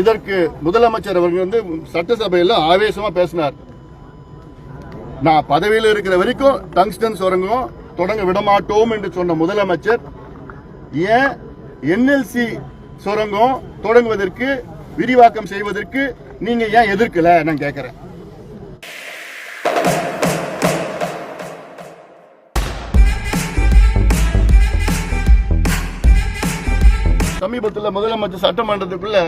இதற்கு முதலமைச்சர் அவர்கள் வந்து சட்டசபையில் ஆவேசமா பேசினார். நான் பதவியில் இருக்கிற வரைக்கும் டங்ஸ்டன் சுரங்கம் தொடங்க விடமாட்டோம் என்று சொன்ன முதலமைச்சர் ஏன் என்எல்சி சுரங்கம் தொடங்குவதற்கு விரிவாக்கம் செய்வதற்கு நீங்க ஏன் எதிர்க்கல? நான் கேட்கிறேன் சமீபத்தில் முதலமைச்சர் சட்டமன்றத்துக்குள்ள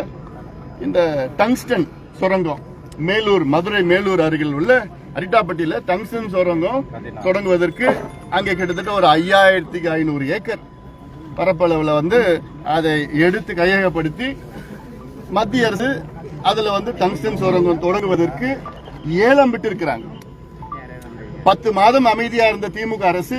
இந்த டங்ஸ்டன் சுரங்கம் மேலூர் மதுரை மேலூர் அருகில் உள்ள அரிட்டாப்பட்டியில டங்ஸ்டன் சுரங்கம் தொடங்குவதற்கு அங்கே கிட்டத்தட்ட ஒரு ஐயாயிரத்துக்கு ஐநூறு ஏக்கர் பரப்பளவில் வந்து அதை எடுத்து கையகப்படுத்தி மத்திய அரசு அதுல வந்து டங்ஸ்டன் சுரங்கம் தொடங்குவதற்கு ஏலம் விட்டு இருக்கிறாங்க பத்து மாதம் அமைதியா இருந்த திமுக அரசு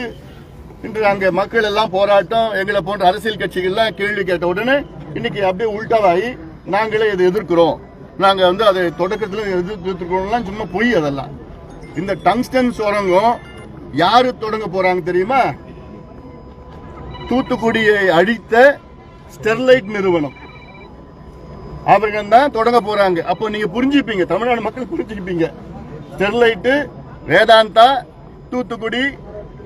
இன்று அங்க மக்கள் எல்லாம் போராட்டம் எங்களை போன்ற அரசியல் கட்சிகள்லாம் கேள்வி கேட்ட உடனே இன்னைக்கு அப்படியே உள்டாவாகி நாங்களே இதை எதிர்க்கிறோம். நாங்கள் வந்து அதை தொடக்கத்தில் எதிர்த்துக்கிறோம்லாம் சும்மா பொய் அதெல்லாம். இந்த டங்ஸ்டன் சுரங்கம் யாரு தொடங்க போறாங்க தெரியுமா? தூத்துக்குடியை அழித்த ஸ்டெர்லைட் நிறுவனம். அவர்கள் தான் தொடங்க போறாங்க. அப்போ நீங்க புரிஞ்சுப்பீங்க தமிழ்நாடு மக்கள் புரிஞ்சுப்பீங்க ஸ்டெர்லைட்டு வேதாந்தா தூத்துக்குடி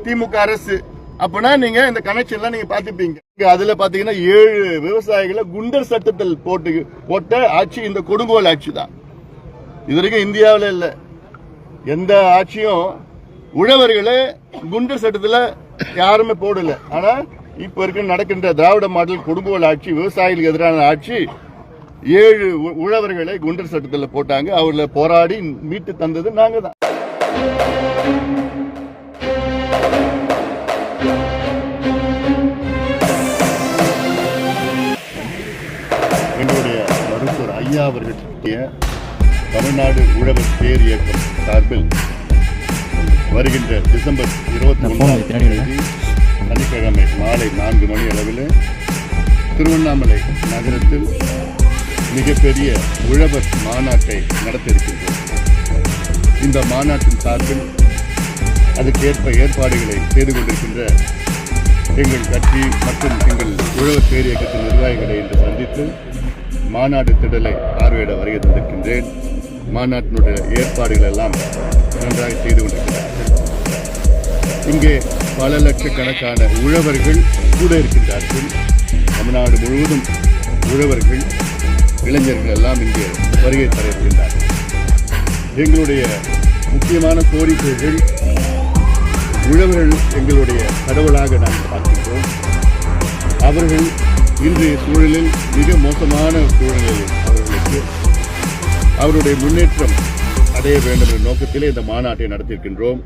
திமுக அரசு. அப்பனா நீங்க இந்த கனெக்ஷன்லாம் நீங்க பார்த்துப்பீங்க. அதுல பாத்தீங்கன்னா ஏழு விவசாயிகளை குண்டர் சட்டத்தில் போட்டு போட்ட ஆட்சி இந்த கொடுங்கோல் ஆட்சி தான் இது வரைக்கும் இந்தியாவில் இல்லை. எந்த ஆட்சியும் உழவர்களை குண்டர் சட்டத்தில் யாருமே போடல. ஆனா இப்ப இருக்க நடக்கின்ற திராவிட மாடல் கொடுங்கோல் ஆட்சி விவசாயிகளுக்கு எதிரான ஆட்சி ஏழு உழவர்களை குண்டர் சட்டத்தில் போட்டாங்க. அவர்களை போராடி மீட்டு தந்தது நாங்க தான் ஐயா அவர்களுடைய தமிழ்நாடு உழவர் பேர் இயக்கம் சார்பில் வருகின்ற டிசம்பர் இருபத்தி ஒன்றாம் தேதி சனிக்கிழமை மாலை நான்கு மணி அளவில் திருவண்ணாமலை நகரத்தில் மிகப்பெரிய உழவர் மாநாட்டை நடத்த இருக்கின்றோம் இந்த மாநாட்டின் சார்பில் அதுக்கேற்ப ஏற்பாடுகளை செய்து கொண்டிருக்கின்ற எங்கள் கட்சி மற்றும் எங்கள் உழவர் பேர் இயக்கத்தின் நிர்வாகிகளை இன்று சந்தித்து மாநாடு திடலை பார்வையிட வருகை தந்திருக்கின்றேன். மாநாட்டினுடைய ஏற்பாடுகள் எல்லாம் நன்றாக செய்து கொண்டிருக்கிறார்கள். இங்கே பல லட்சக்கணக்கான உழவர்கள் கூட இருக்கின்றார்கள். தமிழ்நாடு முழுவதும் உழவர்கள் இளைஞர்கள் எல்லாம் இங்கே வருகை தர இருக்கின்றார்கள் எங்களுடைய முக்கியமான கோரிக்கைகள் உழவர்கள் எங்களுடைய கடவுளாக நாங்கள் பார்க்கின்றோம். அவர்கள் இன்றைய சூழலில் மிக மோசமான சூழ்நிலையில் அவர்களுக்கு அவருடைய முன்னேற்றம் அடைய வேண்டும் என்ற நோக்கத்திலே இந்த மாநாட்டை நடத்தியிருக்கின்றோம்.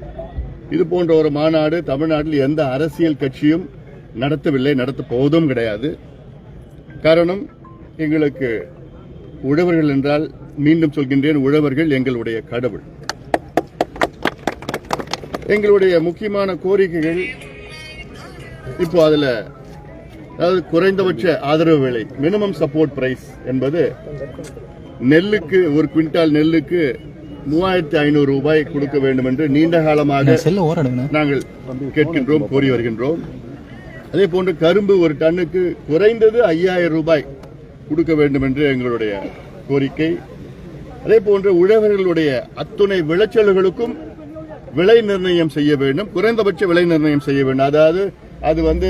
இது போன்ற ஒரு மாநாடு தமிழ்நாட்டில் எந்த அரசியல் கட்சியும் நடத்தவில்லை நடத்த போவதும் கிடையாது. காரணம் எங்களுக்கு உழவர்கள் என்றால் மீண்டும் சொல்கின்றேன் உழவர்கள் எங்களுடைய கடவுள். எங்களுடைய முக்கியமான கோரிக்கைகள் இப்போ அதில் அதாவது குறைந்தபட்ச ஆதரவு விலை மினிமம் சப்போர்ட் பிரைஸ் என்பது நெல்லுக்கு ஒரு குவிண்டால் நெல்லுக்கு மூவாயிரத்தி ஐநூறு ரூபாய் கொடுக்க வேண்டும் என்று நீண்ட காலமாக நாங்கள் கேட்கின்றோம் கோரி வருகின்றோம். அதே போன்று கரும்பு ஒரு டன்னுக்கு குறைந்தது ஐயாயிரம் ரூபாய் கொடுக்க வேண்டும் என்று எங்களுடைய கோரிக்கை. அதே போன்று உழவர்களுடைய அத்துணை விளைச்சல்களுக்கும் விலை நிர்ணயம் செய்ய வேண்டும் குறைந்தபட்ச விலை நிர்ணயம் செய்ய வேண்டும். அதாவது அது வந்து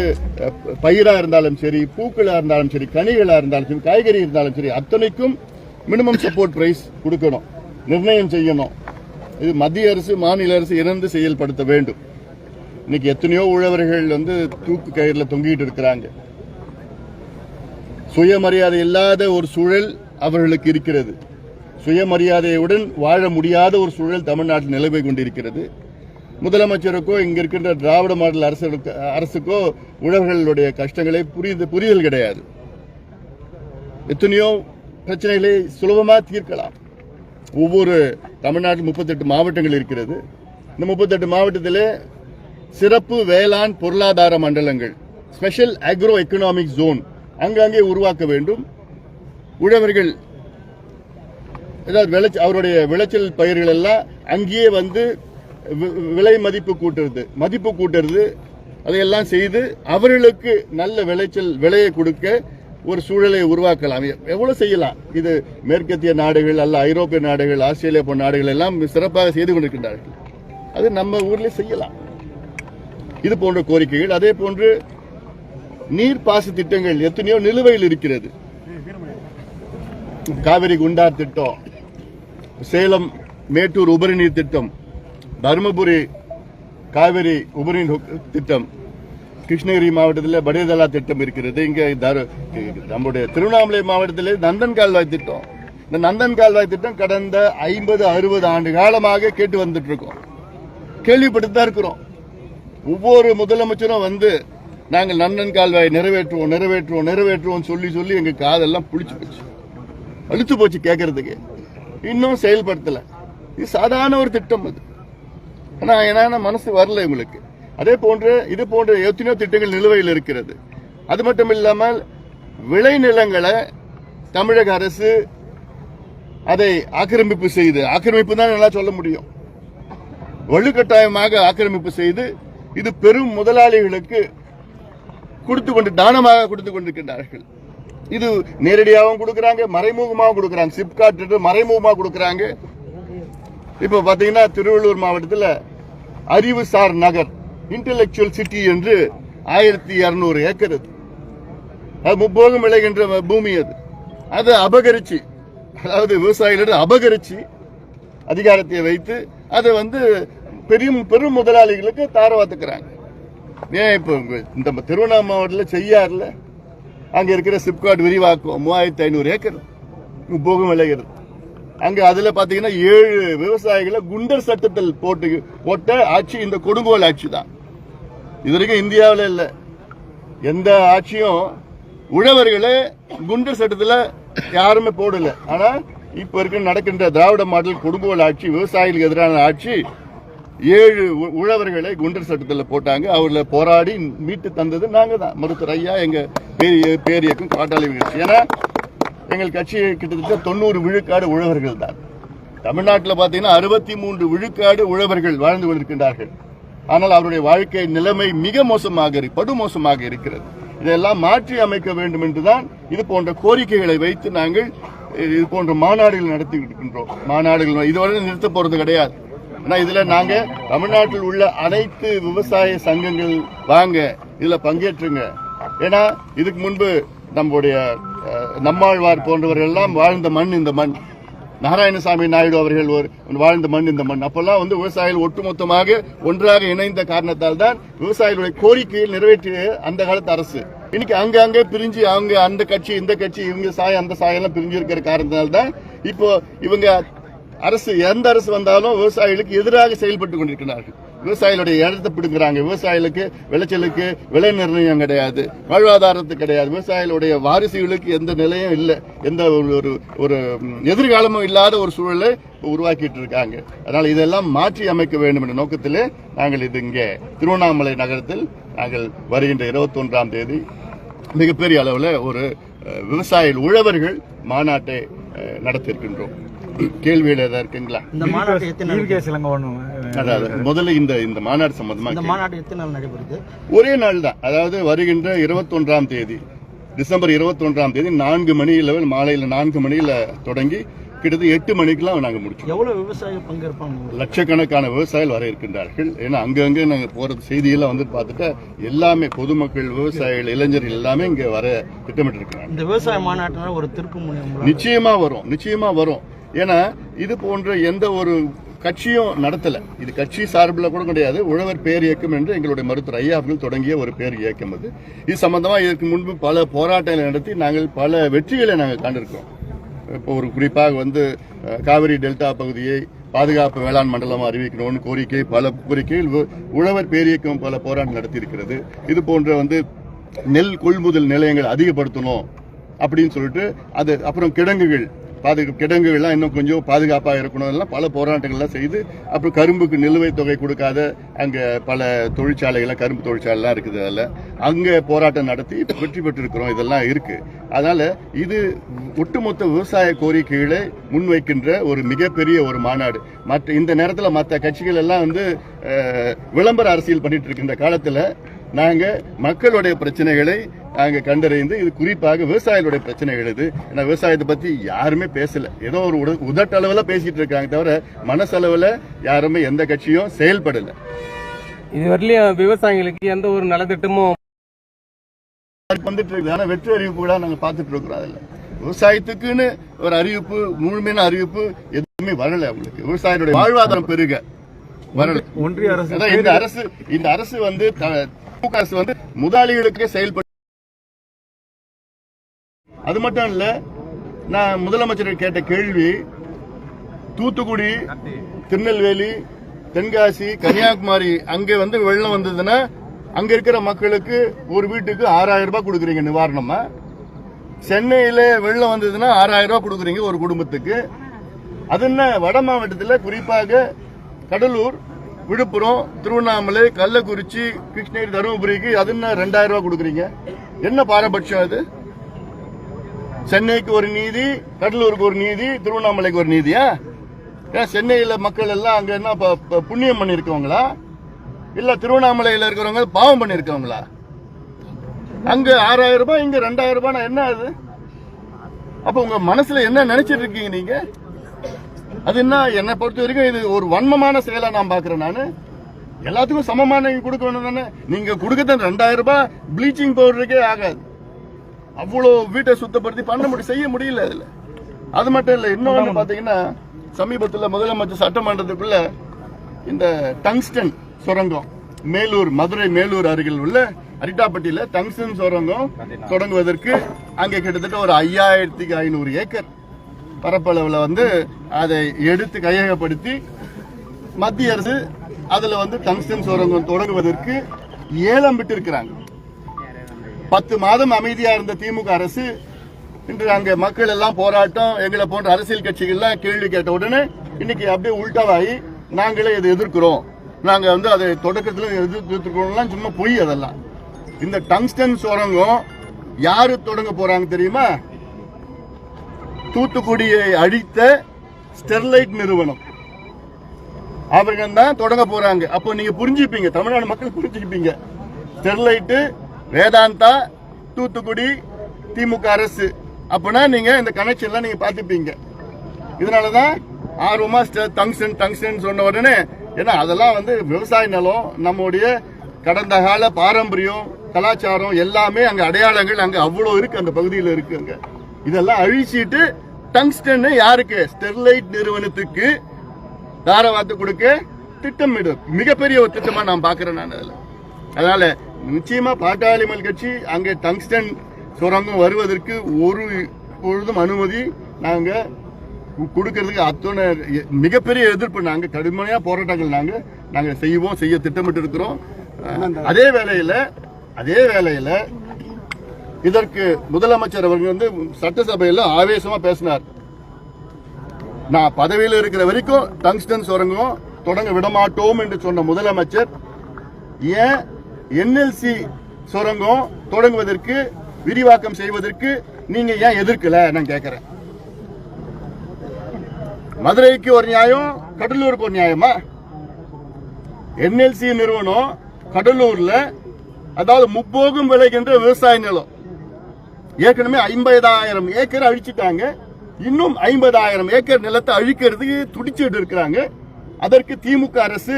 பயிராக இருந்தாலும் சரி பூக்களாக இருந்தாலும் சரி கனிகளாக இருந்தாலும் சரி காய்கறி இருந்தாலும் சரி அத்தனைக்கும் மினிமம் சப்போர்ட் ப்ரைஸ் கொடுக்கணும். நிர்ணயம் செய்யணும். இது மத்திய அரசு மாநில அரசு இணைந்து செயல்படுத்த வேண்டும். இன்னைக்கு எத்தனையோ உழவர்கள் வந்து தூக்கு கயிறில் தொங்கிட்டு இருக்கிறாங்க. சுயமரியாதை இல்லாத ஒரு சூழல் அவர்களுக்கு இருக்கிறது. சுயமரியாதையுடன் வாழ முடியாத ஒரு சூழல் தமிழ்நாட்டில் நிலவை கொண்டிருக்கிறது. முதலமைச்சருக்கோ இங்க இருக்கின்ற திராவிட மாடல் அரசுக்கு அரசுக்கோ உழவர்களுடைய கஷ்டங்களை புரிந்து புரிதல் கிடையாது. எத்தனையோ பிரச்சனைகளை சுலபமாக தீர்க்கலாம். ஒவ்வொரு தமிழ்நாட்டில் முப்பத்தெட்டு மாவட்டங்கள் இருக்கிறது. இந்த முப்பத்தெட்டு மாவட்டத்திலே சிறப்பு வேளாண் பொருளாதார மண்டலங்கள் ஸ்பெஷல் அக்ரோ எக்கனாமிக் ஜோன் அங்கங்கே உருவாக்க வேண்டும். உழவர்கள் ஏதாவது விளைச்சல் அவருடைய விளைச்சல் பயிர்கள் எல்லாம் அங்கேயே வந்து விலை மதிப்பு கூட்டுறது. மதிப்பு கூட்டுறது அதையெல்லாம் செய்து அவர்களுக்கு நல்ல விளைச்சல் விலையை கொடுக்க ஒரு சூழலை உருவாக்கலாம். எவ்வளவு செய்யலாம்? இது மேற்கத்திய நாடுகள் அல்ல ஐரோப்பிய நாடுகள் ஆஸ்திரேலியா போன்ற நாடுகள் எல்லாம் சிறப்பாக செய்து கொண்டிருக்கின்றார்கள். அது நம்ம ஊர்ல செய்யலாம். இது போன்ற கோரிக்கைகள் அதே போன்று நீர் பாச திட்டங்கள் எத்தனையோ நிலுவையில் இருக்கிறது. காவிரி குண்டார் திட்டம் சேலம் மேட்டூர் உபரி நீர் திட்டம் தருமபுரி காவிரி உபரி திட்டம். கிருஷ்ணகிரி மாவட்டத்தில் படேதலா திட்டம் இருக்கிறது. இங்கே தரு- நம்முடைய திருவண்ணாமலை மாவட்டத்தில் நந்தன் கால்வாய் திட்டம். இந்த நந்தன் கால்வாய் திட்டம் கடந்த ஐம்பது அறுபது ஆண்டு காலமாக கேட்டு வந்துட்டு இருக்கோம் கேள்விப்பட்டு தான் இருக்கிறோம். ஒவ்வொரு முதலமைச்சரும் வந்து நாங்கள் நந்தன் கால்வாய் நிறைவேற்றுவோம் நிறைவேற்றுவோம் நிறைவேற்றுவோம் சொல்லி சொல்லி எங்க காதெல்லாம் புளிச்சு போச்சு. அழுத்து போச்சு கேட்கறதுக்கு இன்னும் செயல்படுத்தலை. இது சாதாரண ஒரு திட்டம் அது. ஆனால் ஏன்னா மனசு வரல இவங்களுக்கு. அதே போன்று இது போன்ற எத்தனையோ திட்டங்கள் நிலுவையில் இருக்கிறது. அது மட்டும் இல்லாமல் விளைநிலங்களை தமிழக அரசு அதை ஆக்கிரமிப்பு செய்து ஆக்கிரமிப்பு தான் நல்லா சொல்ல முடியும். வலுக்கட்டாயமாக ஆக்கிரமிப்பு செய்து இது பெரும் முதலாளிகளுக்கு கொடுத்து கொண்டு தானமாக கொடுத்து கொண்டிருக்கின்றார்கள். இது நேரடியாகவும் கொடுக்குறாங்க மறைமுகமாகவும் கொடுக்குறாங்க. சிப்காட் மறைமுகமாக கொடுக்குறாங்க. இப்போ பார்த்தீங்கன்னா திருவள்ளூர் மாவட்டத்தில் அறிவுசார் நகர் இன்டெலெக்சுவல் சிட்டி என்று ஆயிரத்தி இரநூறு ஏக்கர் அது. அது முப்போகம் விளைகின்ற பூமி அது. அதை அபகரிச்சு அதாவது விவசாயிகளிடம் அபகரிச்சு அதிகாரத்தை வைத்து அதை வந்து பெரிய பெரும் முதலாளிகளுக்கு தாரவாத்துக்கிறாங்க. ஏன் இப்போ இந்த திருவண்ணாமலை மாவட்டத்தில் செய்யாறுல? அங்கே இருக்கிற சிப்காட் விரிவாக்கம் மூவாயிரத்தி ஐநூறு ஏக்கர். முப்போகம் விளைகிறது அங்க அதுல பாத்தீங்கன்னா ஏழு விவசாயிகளை குண்டர் சட்டத்தில் போட்டு போட்ட ஆட்சி இந்த கொடுங்கோல் ஆட்சி தான் இது வரைக்கும் இந்தியாவில் இல்லை. எந்த ஆட்சியும் உழவர்களை குண்டர் சட்டத்தில் யாருமே போடல. ஆனா இப்ப இருக்க நடக்கின்ற திராவிட மாடல் கொடுங்கோல் ஆட்சி விவசாயிகளுக்கு எதிரான ஆட்சி ஏழு உ- உழவர்களை குண்டர் சட்டத்தில் போட்டாங்க. அவர்களை போராடி மீட்டு தந்தது நாங்க தான் மருத்துவர் ஐயா எங்க பேரிய பேரியக்கும் காட்டாளி ஏன்னா எங்கள் கட்சி கிட்டத்தட்ட தொண்ணூறு விழுக்காடு உழவர்கள் தான். தமிழ்நாட்டில் பார்த்தீங்கன்னா அறுபத்தி மூன்று விழுக்காடு உழவர்கள் வாழ்ந்து கொண்டிருக்கின்றார்கள். ஆனால் அவருடைய வாழ்க்கை நிலைமை மிக மோசமாக இரு- படு மோசமாக இருக்கிறது. இதெல்லாம் மாற்றி அமைக்க வேண்டும் என்றுதான் இது போன்ற கோரிக்கைகளை வைத்து நாங்கள் இது போன்ற மாநாடுகள் நடத்தி இருக்கின்றோம் மாநாடுகள் இதுவரை நிறுத்த போறது கிடையாது. ஆனா இதுல நாங்க தமிழ்நாட்டில் உள்ள அனைத்து விவசாய சங்கங்கள் வாங்க இதுல பங்கேற்றுங்க. ஏன்னா இதுக்கு முன்பு நம்முடைய நம்மாழ்வார் போன்றவர்கள் எல்லாம் வாழ்ந்த மண் இந்த மண். நாராயணசாமி நாயுடு அவர்கள் ஒரு வாழ்ந்த மண் இந்த மண். அப்பெல்லாம் வந்து விவசாயிகள் ஒட்டுமொத்தமாக ஒன்றாக இணைந்த காரணத்தால் தான் விவசாயிகளுடைய கோரிக்கையை நிறைவேற்றிய அந்த காலத்து அரசு. இன்னைக்கு அங்கங்கே பிரிஞ்சு அவங்க அந்த கட்சி இந்த கட்சி இவங்க சாயம் அந்த சாயம் எல்லாம் பிரிஞ்சு இருக்கிற காரணத்தால் தான் இப்போ இவங்க அரசு எந்த அரசு வந்தாலும் விவசாயிகளுக்கு எதிராக செயல்பட்டு கொண்டிருக்கிறார்கள். விவசாயிகளுடைய இடத்தை பிடுங்குறாங்க. விவசாயிகளுக்கு விளைச்சலுக்கு விலை நிர்ணயம் கிடையாது. வாழ்வாதாரத்து கிடையாது. விவசாயிகளுடைய வாரிசுகளுக்கு எந்த நிலையும் இல்லை. எந்த ஒரு ஒரு ஒரு எதிர்காலமும் இல்லாத ஒரு சூழலை உருவாக்கிட்டு இருக்காங்க. அதனால் இதெல்லாம் மாற்றி அமைக்க வேண்டும் என்ற நோக்கத்திலே நாங்கள் இது இங்கே திருவண்ணாமலை நகரத்தில் நாங்கள் வருகின்ற இருபத்தொன்றாம் தேதி மிகப்பெரிய அளவில் ஒரு விவசாயிகள் உழவர்கள் மாநாட்டை நடத்தியிருக்கின்றோம். கேள்வியில் ஏதாவது இருக்குங்களா? இந்த மாநாடு எத்தனை அதாவது முதல்ல இந்த இந்த மாநாடு சம்பந்தமா இந்த. மாநாடு எத்தனை நாள் நடைபெறுது? ஒரே நாள் தான். அதாவது வருகின்ற இருபத்தொன்றாம் தேதி டிசம்பர் இருபத்தொன்றாம் தேதி நான்கு மணியில மாலையில் நான்கு மணியில தொடங்கி கிட்டத்தட்ட எட்டு மணிக்கெல்லாம் நாங்கள் முடிச்சோம் எவ்வளவு விவசாயிகள் பங்கேற்பாங்க லட்சக்கணக்கான விவசாயிகள் வர இருக்கின்றார்கள். ஏன்னா அங்கங்க நாங்கள் போற செய்தியெல்லாம் வந்து பார்த்துட்டு எல்லாமே பொதுமக்கள் விவசாயிகள் இளைஞர்கள் எல்லாமே இங்க வர திட்டமிட்டு இருக்கிறாங்க இந்த விவசாய மாநாட்டினால ஒரு திருப்பு முனை நிச்சயமா வரும். நிச்சயமா வரும். ஏன்னா இது போன்ற எந்த ஒரு கட்சியும் நடத்தல. இது கட்சி சார்பில் கூட கிடையாது. உழவர் பேர் இயக்கம் என்று எங்களுடைய மருத்துவர் ஐயா அவர்கள் தொடங்கிய ஒரு பேர் இயக்கம் அது. இது சம்பந்தமா இதற்கு முன்பு பல போராட்டங்களை நடத்தி நாங்கள் பல வெற்றிகளை நாங்கள் கண்டிருக்கிறோம். இப்போ ஒரு குறிப்பாக வந்து காவிரி டெல்டா பகுதியை பாதுகாப்பு வேளாண் மண்டலம் அறிவிக்கணும்னு கோரிக்கை பல கோரிக்கையில் உழவர் பேரியக்கம் பல போராட்டம் நடத்தியிருக்கிறது. இது போன்ற வந்து நெல் கொள்முதல் நிலையங்கள் அதிகப்படுத்தணும் அப்படின்னு சொல்லிட்டு அது அப்புறம் கிடங்குகள் பாதுகா கிடங்குகள்லாம் இன்னும் கொஞ்சம் பாதுகாப்பாக இருக்கணும். எல்லாம் பல போராட்டங்கள்லாம் செய்து அப்புறம் கரும்புக்கு நிலுவைத் தொகை கொடுக்காத அங்கே பல தொழிற்சாலைகள்லாம் கரும்பு தொழிற்சாலைலாம் இருக்குது அதில். அங்கே போராட்டம் நடத்தி வெற்றி பெற்றிருக்கிறோம். இதெல்லாம் இருக்குது அதனால் இது ஒட்டுமொத்த விவசாய கோரிக்கைகளை முன்வைக்கின்ற ஒரு மிகப்பெரிய ஒரு மாநாடு. மற்ற இந்த நேரத்தில் மற்ற கட்சிகள் எல்லாம் வந்து விளம்பர அரசியல் பண்ணிட்டு இருக்கின்ற காலத்தில் நாங்க மக்களுடைய பிரச்சனைகளை அங்க கண்டறிந்து இது குறிப்பாக விவசாயிகளுடைய பிரச்சனைகள் இது. ஏன்னா விவசாயத்தை பத்தி யாருமே பேசல. ஏதோ ஒரு உட- உதட்டளவுல பேசிட்டு இருக்காங்க தவிர மனசளவுல யாருமே எந்த கட்சியும் செயல்படல. இதுவரையிலும் விவசாயிகளுக்கு எந்த ஒரு நலத்திட்டமும் வந்துட்டு இருக்குது. ஆனா வெற்றி அறிவிப்பு கூட நாங்க பார்த்துட்டு இருக்கிறோம் அதுல. விவசாயத்துக்குன்னு ஒரு அறிவிப்பு முழுமையான அறிவிப்பு எதுவுமே வரல அவங்களுக்கு. விவசாயிகளுடைய வாழ்வாதாரம் பெருக. வரல. ஒன்றிய அரசு இந்த அரசு இந்த அரசு வந்து அரசு வந்து முதலாளிகளுக்கு செயல்பட்டு அது மட்டும் இல்ல நான் முதலமைச்சர் கேட்ட கேள்வி தூத்துக்குடி திருநெல்வேலி தென்காசி கன்னியாகுமரி அங்க வந்து வெள்ளம் வந்ததுன்னா அங்க இருக்கிற மக்களுக்கு ஒரு வீட்டுக்கு ஆறாயிரம் ரூபாய் கொடுக்குறீங்க நிவாரணமா? சென்னையில வெள்ளம் வந்ததுன்னா ஆறாயிரம் ரூபாய் கொடுக்குறீங்க ஒரு குடும்பத்துக்கு. அது என்ன வட மாவட்டத்தில் குறிப்பாக கடலூர் விழுப்புரம் திருவண்ணாமலை கள்ளக்குறிச்சி கிருஷ்ணகிரி தருமபுரிக்கு அது என்ன ரெண்டாயிரம் ரூபாய் கொடுக்குறீங்க. என்ன பாரபட்சம் அது? சென்னைக்கு ஒரு நீதி கடலூருக்கு ஒரு நீதி திருவண்ணாமலைக்கு ஒரு நீதியா? ஏன் சென்னையில் மக்கள் எல்லாம் அங்கே என்ன ப- ப- புண்ணியம் பண்ணியிருக்கவங்களா? இல்லை திருவண்ணாமலையில் இருக்கிறவங்க பாவம் பண்ணியிருக்கவங்களா? அங்கே ஆறாயிரம் ரூபாய் இங்கே ரெண்டாயிரம் ரூபாய் என்ன அது? அப்போ உங்கள் மனசில் என்ன நினச்சிட்டு இருக்கீங்க நீங்கள் அது என்ன? என்னை பொறுத்த வரைக்கும் இது ஒரு வன்மமான செயலா நான் பாக்குறேன் நானு. எல்லாத்துக்கும் சமமான நீங்க கொடுக்கணும் தானே? நீங்க கொடுக்கறது ரெண்டாயிரம் ரூபாய் ப்ளீச்சிங் பவுடருக்கே ஆகாது. அவ்வளோ வீட்டை சுத்தப்படுத்தி பண்ண முடியும் செய்ய முடியல அதுல. அது மட்டும் இல்ல இன்னொன்னு பாத்தீங்கன்னா சமீபத்துல முதலமைச்சர் சட்டமன்றத்துக்குள்ள இந்த டங்ஸ்டன் சுரங்கம் மேலூர் மதுரை மேலூர் அருகில் உள்ள அரிட்டாப்பட்டியில டங்ஸ்டன் சுரங்கம் தொடங்குவதற்கு அங்கே கிட்டத்தட்ட ஒரு ஐயாயிரத்துக்கு ஐநூறு ஏக்கர். பரப்பளவில் வந்து அதை எடுத்து கையகப்படுத்தி மத்திய அரசு அதில் வந்து டங்ஸ்டன் சுரங்கம் தொடங்குவதற்கு ஏலம் விட்டு இருக்கிறாங்க பத்து மாதம் அமைதியாக இருந்த திமுக அரசு இன்று அங்கே மக்கள் எல்லாம் போராட்டம் எங்களை போன்ற அரசியல் கட்சிகள்லாம் கேள்வி கேட்ட உடனே இன்னைக்கு அப்படியே உள்டாவாகி நாங்களே இதை எதிர்க்கிறோம். நாங்கள் வந்து அதை தொடக்கத்தில் எதிர்க்கிறோம்லாம் சும்மா பொய் அதெல்லாம். இந்த டங்ஸ்டன் சுரங்கம் யாரு தொடங்க போறாங்க தெரியுமா? தூத்துக்குடியை அழித்த ஸ்டெர்லைட் நிறுவனம். அவர்கள் தான் தொடங்க போறாங்க. அப்போ நீங்க புரிஞ்சுப்பீங்க. தமிழ்நாடு மக்கள் புரிஞ்சுப்பீங்க ஸ்டெர்லைட்டு வேதாந்தா தூத்துக்குடி திமுக அரசு. அப்படின்னா நீங்க இந்த கனெக்ஷன்லாம் நீங்க பார்த்துப்பீங்க. இதனாலதான் ஆர்வமா ஸ்டெ- டங்ஸ்டன் சொன்ன உடனே ஏன்னா அதெல்லாம் வந்து விவசாய நிலம் நம்முடைய கடந்த கால பாரம்பரியம் கலாச்சாரம் எல்லாமே அங்க அடையாளங்கள் அங்க அவ்வளவு இருக்கு. அந்த பகுதியில் இருக்குங்க. இதெல்லாம் அழிச்சிட்டு டங்ஸ்டன் யாருக்கு? ஸ்டெர்லைட் நிறுவனத்துக்கு தாரவாத்து கொடுக்க திட்டமிடு மிகப்பெரிய ஒரு திட்டமா நான் பாக்குறேன் நான் அதுல. அதனால நிச்சயமா பாட்டாளிமல் கட்சி அங்கே டங்ஸ்டன் சுரங்கம் வருவதற்கு ஒரு பொழுதும் அனுமதி நாங்க கொடுக்கறதுக்கு அத்தனை மிகப்பெரிய எதிர்ப்பு. நாங்க கடுமையா போராட்டங்கள் நாங்க நாங்க செய்வோம் செய்ய திட்டமிட்டு இருக்கிறோம் அதே வேளையில அதே வேளையில இதற்கு முதலமைச்சர் அவர்கள் வந்து சட்டசபையில் ஆவேசமா பேசினார். நான் பதவியில் இருக்கிற வரைக்கும் டங்ஸ்டன் சுரங்கம் தொடங்க விடமாட்டோம் என்று சொன்ன முதலமைச்சர் ஏன் என்எல்சி சுரங்கம் தொடங்குவதற்கு விரிவாக்கம் செய்வதற்கு நீங்க ஏன் எதிர்க்கல? நான் கேட்கிறேன் மதுரைக்கு ஒரு நியாயம் கடலூருக்கு ஒரு நியாயமா? என்எல்சி நிறுவனம் கடலூர்ல அதாவது முப்போகம் விளைகின்ற விவசாய நிலம். ஏற்கனவே ஐம்பதாயிரம் ஏக்கர் அழிச்சிட்டாங்க. இன்னும் ஐம்பதாயிரம் ஏக்கர் நிலத்தை அழிக்கிறதுக்கு துடிச்சிட்டு இருக்கிறாங்க. அதற்கு திமுக அரசு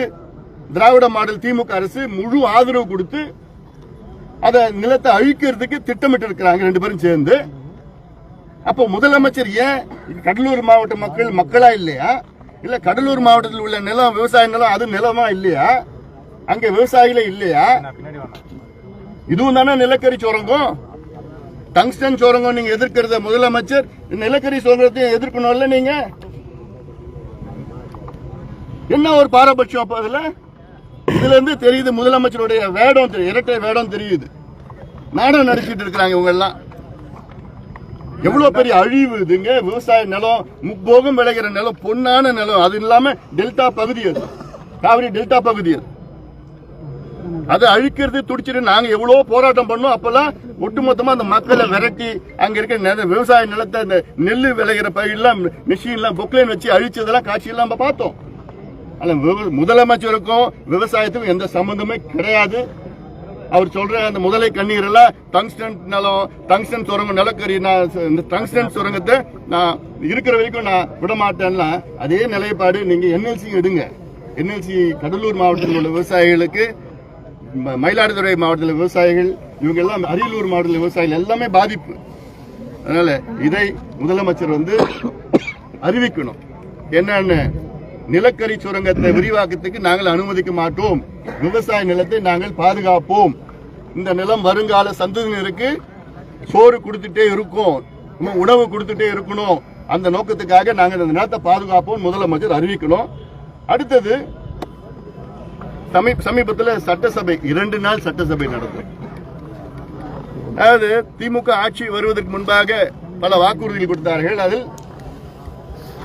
திராவிட மாடல் திமுக அரசு முழு ஆதரவு கொடுத்து அதை நிலத்தை அழிக்கிறதுக்கு திட்டமிட்டு இருக்கிறாங்க ரெண்டு பேரும் சேர்ந்து. அப்போ முதலமைச்சர் ஏன் கடலூர் மாவட்ட மக்கள் மக்களா இல்லையா? இல்ல கடலூர் மாவட்டத்தில் உள்ள நிலம் விவசாய நிலம் அது நிலமா இல்லையா? அங்க விவசாயிகளே இல்லையா? இதுவும் தானே நிலக்கரி சுரங்கம்? டங்ஸ்டன் சோரங்கம் நீங்க எதிர்க்கிறத முதலமைச்சர் நிலக்கரி சுரங்கத்தையும் எதிர்க்கணும்ல நீங்க? என்ன ஒரு பாரபட்சம் அப்ப அதுல? இதுல இருந்து தெரியுது முதலமைச்சருடைய வேடம் தெரியுது இரட்டை வேடம் தெரியுது. நாடம் நடிச்சிட்டு இருக்கிறாங்க இவங்க எல்லாம் எவ்வளவு பெரிய அழிவு இதுங்க. விவசாய நிலம் முப்போகம் விளைகிற நிலம் பொன்னான நிலம். அது இல்லாம டெல்டா பகுதி அது. காவிரி டெல்டா பகுதி அது. அதை அழிக்கிறது துடிச்சிட்டு நாங்க எவ்வளவு போராட்டம் பண்ணோம். அப்பெல்லாம் ஒட்டுமொத்தமா அந்த மக்களை விரட்டி அங்க இருக்க விவசாய நிலத்தை இந்த நெல் விளைகிற பயிரெல்லாம் மிஷின்லாம் பொக்லைன் வச்சு அழிச்சதெல்லாம் காட்சியெல்லாம் நம்ம பார்த்தோம். ஆனா முதலமைச்சருக்கும் விவசாயத்துக்கும் எந்த சம்பந்தமே கிடையாது. அவர் சொல்ற அந்த முதலை கண்ணீர் எல்லாம் டங்ஸ்டன் நிலம் டங்ஸ்டன் சுரங்கம் நிலக்கரி நான் இந்த டங்ஸ்டன் சுரங்கத்தை நான் இருக்கிற வரைக்கும் நான் விட மாட்டேன்னா அதே நிலைப்பாடு நீங்க என்எல்சி எடுங்க. என்எல்சி கடலூர் மாவட்டத்தில் உள்ள விவசாயிகளுக்கு மயிலாடுதுறை மாவட்டத்தில் விவசாயிகள் இவங்க எல்லாம் அரியலூர் மாவட்டத்தில் விவசாயிகள் எல்லாமே பாதிப்பு. அதனால இதை முதலமைச்சர் வந்து அறிவிக்கணும். என்னன்னு நிலக்கரி சுரங்கத்தை விரிவாக்கத்துக்கு நாங்கள் அனுமதிக்க மாட்டோம். விவசாய நிலத்தை நாங்கள் பாதுகாப்போம். இந்த நிலம் வருங்கால சந்ததியினருக்கு சோறு கொடுத்துட்டே இருக்கும். உணவு கொடுத்துட்டே இருக்கணும். அந்த நோக்கத்துக்காக நாங்கள் அந்த நிலத்தை பாதுகாப்போம் முதலமைச்சர் அறிவிக்கணும். அடுத்தது சமீபத்தில் சட்டசபை இரண்டு நாள் சட்டசபை நடக்கும். அதாவது திமுக ஆட்சி வருவதற்கு முன்பாக பல வாக்குறுதிகள் கொடுத்தார்கள். அதில்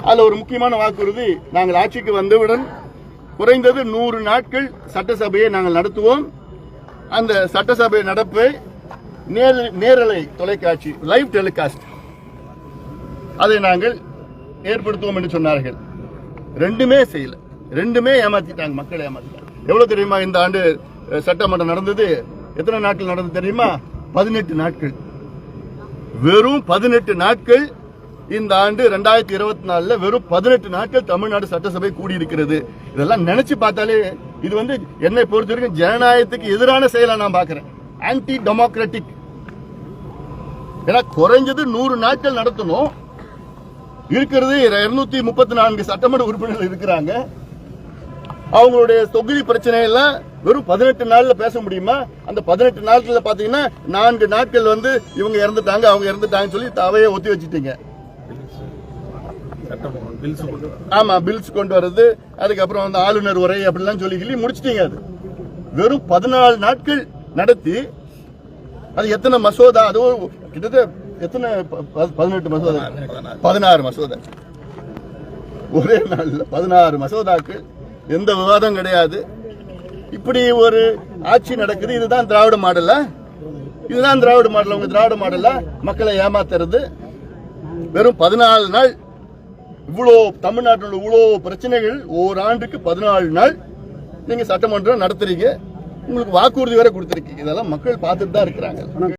அதில் ஒரு முக்கியமான வாக்குறுதி நாங்கள் ஆட்சிக்கு வந்தவுடன் குறைந்தது நூறு நாட்கள் சட்டசபையை நாங்கள் நடத்துவோம். அந்த சட்டசபை நடப்பை நேர- நேரலை தொலைக்காட்சி லைவ் டெலிகாஸ்ட் அதை நாங்கள் ஏற்படுத்துவோம் என்று சொன்னார்கள். ரெண்டுமே செய்யல. ரெண்டுமே ஏமாத்திட்டாங்க மக்களை ஏமாத்திட்டாங்க. எவ்வளவு தெரியுமா இந்த ஆண்டு சட்டமன்றம் நடந்தது? எத்தனை நாட்கள் நடந்தது தெரியுமா? பதினெட்டு நாட்கள். வெறும் பதினெட்டு நாட்கள் இந்த ஆண்டு ரெண்டாயிரத்தி இருபத்தி நாலுல வெறும் பதினெட்டு நாட்கள் தமிழ்நாடு சட்டசபை கூடியிருக்கிறது. இதெல்லாம் நினைச்சு பார்த்தாலே இது வந்து என்னை பொறுத்த வரைக்கும் ஜனநாயகத்துக்கு எதிரான செயலா நான் பார்க்கிறேன். ஆன்டி டெமோக்ராட்டிக் ஏன்னா குறைஞ்சது நூறு நாட்கள் நடத்தணும். இருக்கிறது இருநூத்தி முப்பத்தி நான்கு சட்டமன்ற உறுப்பினர்கள் இருக்கிறாங்க. அவங்களுடைய தொகுதி பிரச்சனை எல்லாம் வெறும் பதினெட்டு நாள்ல பேச முடியுமா? அந்த பதினெட்டு நாட்கள்ல பாத்தீங்கன்னா நான்கு நாட்கள் வந்து இவங்க இறந்துட்டாங்க அவங்க இறந்துட்டாங்கன்னு சொல்லி அவையை ஒத்தி வச்சிட்டீங்க. ஆமா பில்ஸ் கொண்டு வர்றது அதுக்கப்புறம் வந்து ஆளுநர் உரை அப்படிலாம் சொல்லி சொல்லி முடிச்சிட்டீங்க அது. வெறும் பதினாலு நாட்கள் நடத்தி அது எத்தனை மசோதா? அதுவும் கிட்டத்தட்ட எத்தனை பதினெட்டு மசோதா? பதினாறு மசோதா. ஒரே நாள்ல பதினாறு மசோதாக்கள் எந்த விவாதம் கிடையாது. இப்படி ஒரு ஆட்சி நடக்குது. இதுதான் திராவிட மாடலா? இதுதான் திராவிட மாடல்? உங்க திராவிட மாடலா? மக்களை ஏமாத்துறது. வெறும் பதினாலு நாள். இவ்வளோ தமிழ்நாட்டில் இவ்வளோ பிரச்சனைகள் ஓராண்டுக்கு பதினாலு நாள். நீங்க சட்டமன்றம் நடத்துறீங்க. உங்களுக்கு வாக்குறுதி வேற கொடுத்துருக்கீங்க இதெல்லாம் மக்கள் பார்த்துட்டு தான் இருக்கிறாங்க.